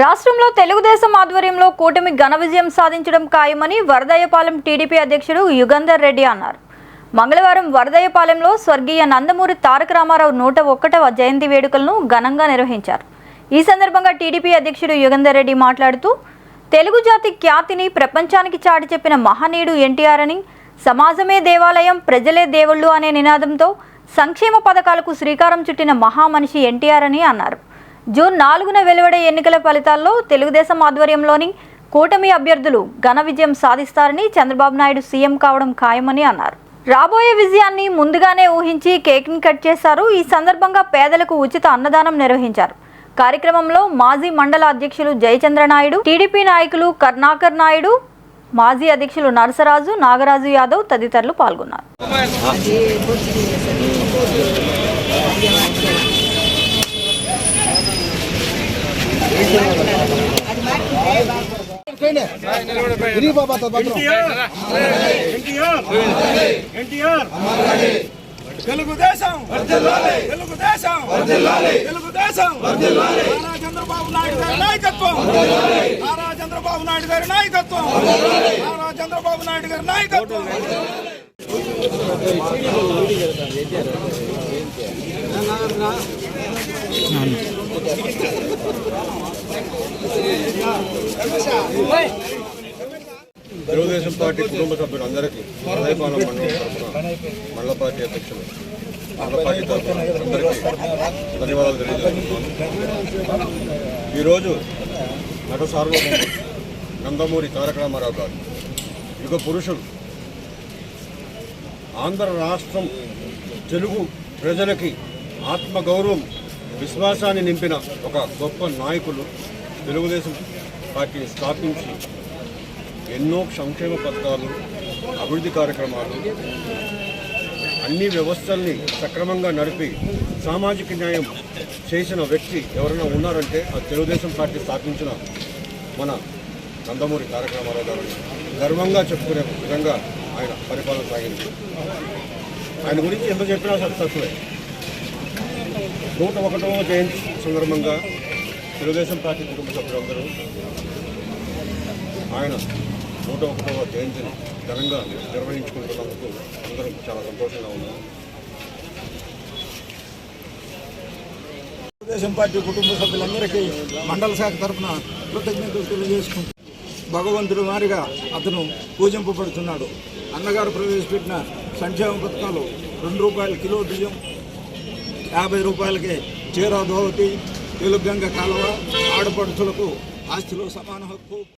రాష్ట్రంలో తెలుగుదేశం ఆధ్వర్యంలో కూటమి ఘన విజయం సాధించడం ఖాయమని వరదయ్యపాలెం టీడీపీ అధ్యక్షుడు యుగంధర్ రెడ్డి అన్నారు. మంగళవారం వరదయ్యపాలెంలో స్వర్గీయ నందమూరి తారక రామారావు నూట ఒక్కటవ జయంతి వేడుకలను ఘనంగా నిర్వహించారు. ఈ సందర్భంగా టీడీపీ అధ్యక్షుడు యుగంధర్ రెడ్డి మాట్లాడుతూ తెలుగు జాతి ఖ్యాతిని ప్రపంచానికి చాటి చెప్పిన మహనీయుడు ఎన్టీఆర్ అని సమాజమే దేవాలయం ప్రజలే దేవుళ్ళు అనే నినాదంతో సంక్షేమ పథకాలకు శ్రీకారం చుట్టిన మహామనిషి ఎన్టీఆర్ అని అన్నారు. జూన్ నాలుగున వెలువడే ఎన్నికల ఫలితాల్లో తెలుగుదేశం ఆధ్వర్యంలోని కూటమి అభ్యర్థులు ఘన విజయం సాధిస్తారని చంద్రబాబు నాయుడు సీఎం కావడం ఖాయమని అన్నారు. రాబోయే విజయాన్ని ముందుగానే ఊహించి కేక్ని కట్ చేశారు. ఈ సందర్భంగా పేదలకు ఉచిత అన్నదానం నిర్వహించారు. కార్యక్రమంలో మాజీ మండల అధ్యక్షులు జయచంద్ర నాయుడు టీడీపీ నాయకులు కర్ణాకర్ నాయుడు మాజీ అధ్యక్షులు నరసరాజు నాగరాజు యాదవ్ తదితరులు పాల్గొన్నారు. ఇరిగి బాబా భద్రం. ఎన్టీఆర్. తెలుగుదేశం. తెలుగుదేశం. తెలుగుదేశం. నారా చంద్రబాబు నాయుడు గారి నాయకత్వం. నారా చంద్రబాబు నాయుడు గారి నాయకత్వం. నారా చంద్రబాబు నాయుడు గారి నాయకత్వం. తెలుగుదేశం పార్టీ కుటుంబ సభ్యులందరికీ హృదయపాలెం మండలం తరఫున మండల పార్టీ అధ్యక్షులు మండల పార్టీ తరఫున అందరికీ ధన్యవాదాలు తెలియజేస్తున్నాను. ఈరోజు నట సార్వభౌమ నందమూరి తారక రామారావు గారు యుగ పురుషులు ఆంధ్ర రాష్ట్రం తెలుగు ప్రజలకి ఆత్మగౌరవం విశ్వాసాన్ని నింపిన ఒక గొప్ప నాయకులు తెలుగుదేశం పార్టీని స్థాపించి ఎన్నో సంక్షేమ పథకాలు అభివృద్ధి కార్యక్రమాలు అన్ని వ్యవస్థల్ని సక్రమంగా నడిపి సామాజిక న్యాయం చేసిన వ్యక్తి ఎవరైనా ఉన్నారంటే ఆ తెలుగుదేశం పార్టీ స్థాపించిన మన నందమూరి కార్యక్రమాల గారు. గర్వంగా చెప్పుకునే విధంగా ఆయన పరిపాలన సాగింది. ఆయన గురించి ఎంత చెప్పినా సరే తక్కువే. నూట ఒకటవ జయంతి సందర్భంగా తెలుగుదేశం పార్టీ కుటుంబ సభ్యులందరూ ఆయన నూట ఒకటవ జయంతిని ఘనంగా నిర్వహించుకుంటున్నందుకు అందరం చాలా సంతోషంగా ఉన్నాం. తెలుగుదేశం పార్టీ కుటుంబ సభ్యులందరికీ మండల శాఖ తరఫున కృతజ్ఞతలు తెలియజేసుకుంటూ భగవంతుడి వారిగా అతను పూజింపబడుతున్నాడు. అన్నగారు ప్రవేశపెట్టిన సంక్షేమ పథకాలు రెండు రూపాయల కిలో బియ్యం యాభై రూపాయలకి చీర దోవతి తెలుగంగ కాలువ ఆడపడుచులకు ఆస్తిలో సమాన హక్కు.